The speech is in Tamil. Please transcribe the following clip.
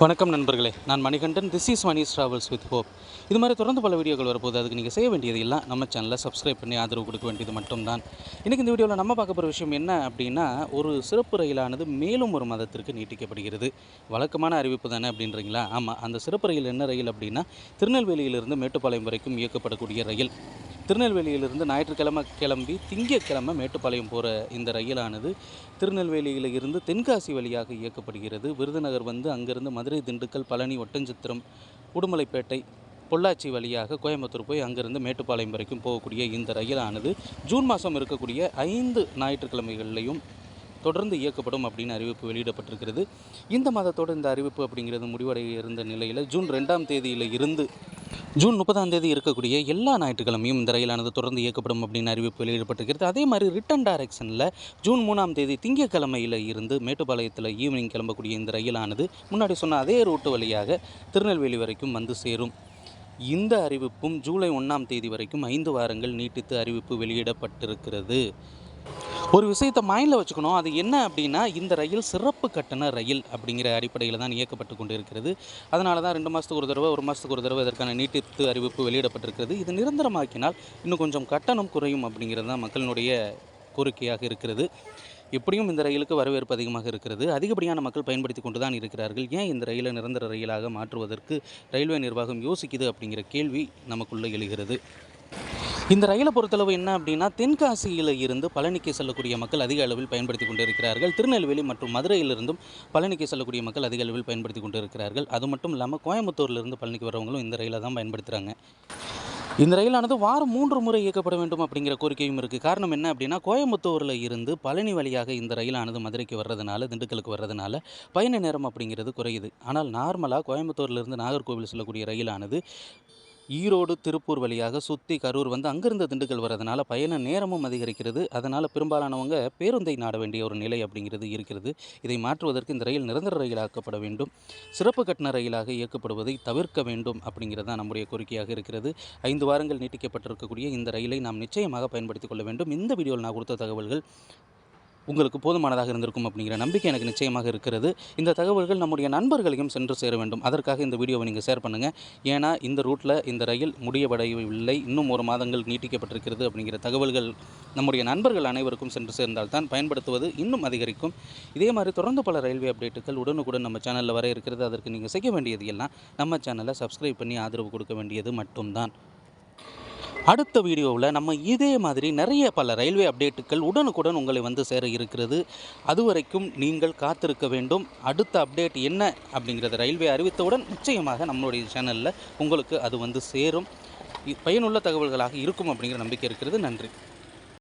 வணக்கம் நண்பர்களே. நான் Manikandan. This is Mani's travels with hope இது மாதிரி தொடர்ந்து பல வீடியோக்கள் வரப்போது அதுக்கு நீங்கள் செய்ய வேண்டியது எல்லாம் நம்ம சேனலை சப்ஸ்கிரைப் பண்ணி ஆதரவு கொடுக்க வேண்டியது மட்டும்தான். இன்றைக்கி இந்த வீடியோவில் நம்ம பார்க்க போகிற விஷயம் என்ன அப்படின்னா ஒரு சிறப்பு ரயிலானது மேலும் ஒரு மதத்திற்கு நீட்டிக்கப்படுகிறது. வழக்கமான அறிவிப்பு தானே அப்படின்றீங்களா? ஆமாம் அந்த சிறப்பு ரயில் என்ன ரயில் அப்படின்னா திருநெல்வேலியிலிருந்து மேட்டுப்பாளையம் வரைக்கும் இயக்கப்படக்கூடிய ரயில். திருநெல்வேலியிலிருந்து ஞாயிற்றுக்கிழமை கிளம்பி திங்கட்கிழமை மேட்டுப்பாளையம் போகிற இந்த ரயிலானது திருநெல்வேலியில் இருந்து தென்காசி வழியாக இயக்கப்படுகிறது. விருதுநகர் வந்து அங்கிருந்து மதுரை திண்டுக்கல் பழனி ஒட்டஞ்சித்திரம் உடுமலைப்பேட்டை பொள்ளாச்சி வழியாக கோயம்புத்தூர் போய் அங்கிருந்து மேட்டுப்பாளையம் வரைக்கும் போகக்கூடிய இந்த ரயிலானது ஜூன் மாதம் இருக்கக்கூடிய ஐந்து ஞாயிற்றுக்கிழமைகள்லையும் தொடர்ந்து இயக்கப்படும் அப்படின்னு அறிவிப்பு வெளியிடப்பட்டிருக்கிறது. இந்த மாதத்தோடு இந்த அறிவிப்பு அப்படிங்கிறது முடிவடைய இருந்த நிலையில் ஜூன் ரெண்டாம் தேதியில் இருந்து ஜூன் முப்பதாம் தேதி இருக்கக்கூடிய எல்லா ஞாயிற்றுக்கிழமையும் இந்த ரயிலானது தொடர்ந்து இயக்கப்படும் அப்படின்னு அறிவிப்பு வெளியிடப்பட்டிருக்கிறது அதே மாதிரி ரிட்டன் டைரக்ஷனில் ஜூன் மூணாம் தேதி திங்கக்கிழமையில் இருந்து மேட்டுப்பாளையத்தில் ஈவினிங் கிளம்பக்கூடிய இந்த ரயிலானது முன்னாடி சொன்ன அதே ரூட்டு வழியாக திருநெல்வேலி வரைக்கும் வந்து சேரும். இந்த அறிவிப்பும் ஜூலை ஒன்றாம் தேதி வரைக்கும் ஐந்து வாரங்கள் நீட்டித்து அறிவிப்பு வெளியிடப்பட்டிருக்கிறது. ஒரு விஷயத்தை மைண்டில் வச்சுக்கணும். அது என்ன அப்படின்னா இந்த ரயில் சிறப்பு கட்டண ரயில் அப்படிங்கிற அடிப்படையில் தான் இயக்கப்பட்டு கொண்டு இருக்கிறது அதனால தான் ரெண்டு மாதத்துக்கு ஒரு தடவை ஒரு மாதத்துக்கு ஒரு தடவை இதற்கான நீட்டித்து அறிவிப்பு வெளியிடப்பட்டிருக்கிறது. இது நிரந்தரமாக்கினால் இன்னும் கொஞ்சம் கட்டணம் குறையும் அப்படிங்கிறது தான் மக்களினுடைய கோரிக்கையாக இருக்கிறது. எப்படியும் இந்த ரயிலுக்கு வரவேற்பு அதிகமாக இருக்கிறது. அதிகப்படியான மக்கள் பயன்படுத்தி கொண்டு தான் இருக்கிறார்கள். ஏன் இந்த ரயிலை நிரந்தர ரயிலாக மாற்றுவதற்கு ரயில்வே நிர்வாகம் யோசிக்குது அப்படிங்கிற கேள்வி நமக்குள்ளே எழுகிறது. இந்த ரயிலை பொறுத்தளவு என்ன அப்படின்னா தென்காசியில் இருந்து பழனிக்கு செல்லக்கூடிய மக்கள் அதிக அளவில் பயன்படுத்தி கொண்டு இருக்கிறார்கள் திருநெல்வேலி மற்றும் மதுரையிலிருந்தும் பழனிக்கு செல்லக்கூடிய மக்கள் அதிக அளவில் பயன்படுத்தி கொண்டு இருக்கிறார்கள் அது மட்டும் இல்லாமல் கோயம்புத்தூர்லேருந்து பழனிக்கு வரவங்களும் இந்த ரயிலை தான் பயன்படுத்துகிறாங்க இந்த ரயிலானது வாரம் மூன்று முறை இயக்கப்பட வேண்டும் அப்படிங்கிற கோரிக்கையும் இருக்குது காரணம் என்ன அப்படின்னா கோயம்புத்தூரில் இருந்து பழனி வழியாக இந்த ரயிலானது மதுரைக்கு வர்றதுனால திண்டுக்கலுக்கு வர்றதுனால பயண நேரம் அப்படிங்கிறது குறையுது. ஆனால் நார்மலாக கோயம்புத்தூர்லேருந்து நாகர்கோவில் செல்லக்கூடிய ரயிலானது ஈரோடு திருப்பூர் வழியாக சுற்றி கரூர் வந்து அங்கிருந்து திண்டுக்கல் வர்றதுனால பயண நேரமும் அதிகரிக்கிறது. அதனால் பெரும்பாலானவங்க பேருந்தை நாட வேண்டிய ஒரு நிலை அப்படிங்கிறது இருக்கிறது. இதை மாற்றுவதற்கு இந்த ரயில் நிரந்தர ரயிலாக்கப்பட வேண்டும். சிறப்பு கட்டண ரயிலாக இயக்கப்படுவதை தவிர்க்க வேண்டும் அப்படிங்கிறது தான் நம்முடைய கோரிக்கையாக இருக்கிறது. ஐந்து வாரங்கள் நீட்டிக்கப்பட்டிருக்கக்கூடிய இந்த ரயிலை நாம் நிச்சயமாக பயன்படுத்திக் கொள்ள வேண்டும். இந்த வீடியோவில் நான் கொடுத்த தகவல்கள் உங்களுக்கு போதுமானதாக இருந்திருக்கும் அப்படிங்கிற நம்பிக்கை எனக்கு நிச்சயமாக இருக்கிறது. இந்த தகவல்கள் நம்முடைய நண்பர்களையும் சென்று சேர வேண்டும். அதற்காக இந்த வீடியோவை நீங்கள் ஷேர் பண்ணுங்கள் ஏன்னா இந்த ரூட்டில் இந்த ரயில் முடியவடையவில்லை இன்னும் ஒரு மாதங்கள் நீட்டிக்கப்பட்டிருக்கிறது அப்படிங்கிற தகவல்கள் நம்முடைய நண்பர்கள் அனைவருக்கும் சென்று சேர்ந்தால் தான் பயன்படுத்துவது இன்னும் அதிகரிக்கும். இதே மாதிரி தொடர்ந்து பல ரயில்வே அப்டேட்டுகள் உடனுக்குடன் நம்ம சேனலில் வர இருக்கிறது. அதற்கு நீங்கள் செய்ய வேண்டியது எல்லாம் நம்ம சேனலை சப்ஸ்கிரைப் பண்ணி ஆதரவு கொடுக்க வேண்டியது மட்டும்தான். அடுத்த வீடியோவில் நம்ம இதே மாதிரி நிறைய பல ரயில்வே அப்டேட்டுகள் உடனுக்குடன் உங்களை வந்து சேர இருக்கிறது. அதுவரைக்கும் நீங்கள் காத்திருக்க வேண்டும். அடுத்த அப்டேட் என்ன அப்படிங்கிறத ரயில்வே அறிவித்தவுடன் நிச்சயமாக நம்மளுடைய சேனலில் உங்களுக்கு அது வந்து சேரும். பயனுள்ள தகவல்களாக இருக்கும் அப்படிங்கிற நம்பிக்கை இருக்கிறது. நன்றி.